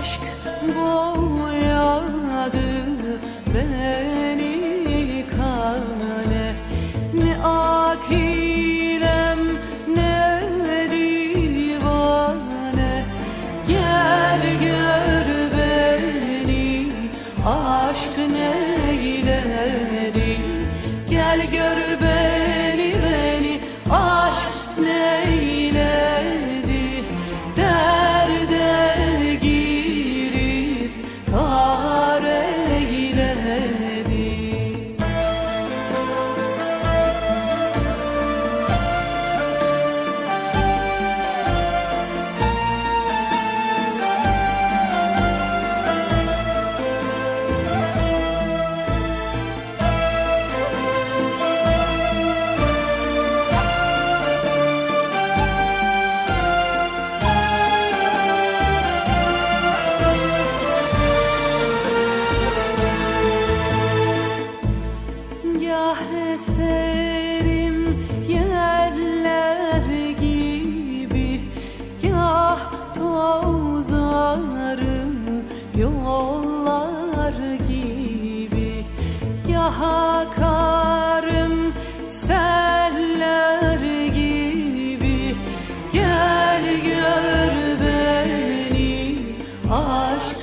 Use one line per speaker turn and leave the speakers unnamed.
aşk boyadı beni kane. Ne akilem ne divane. Gel gör beni aşk neyledi? Gel gör eserim yerler gibi. Gah tozarım yollar gibi. Gah akarım seller gibi. Gel gör beni aşk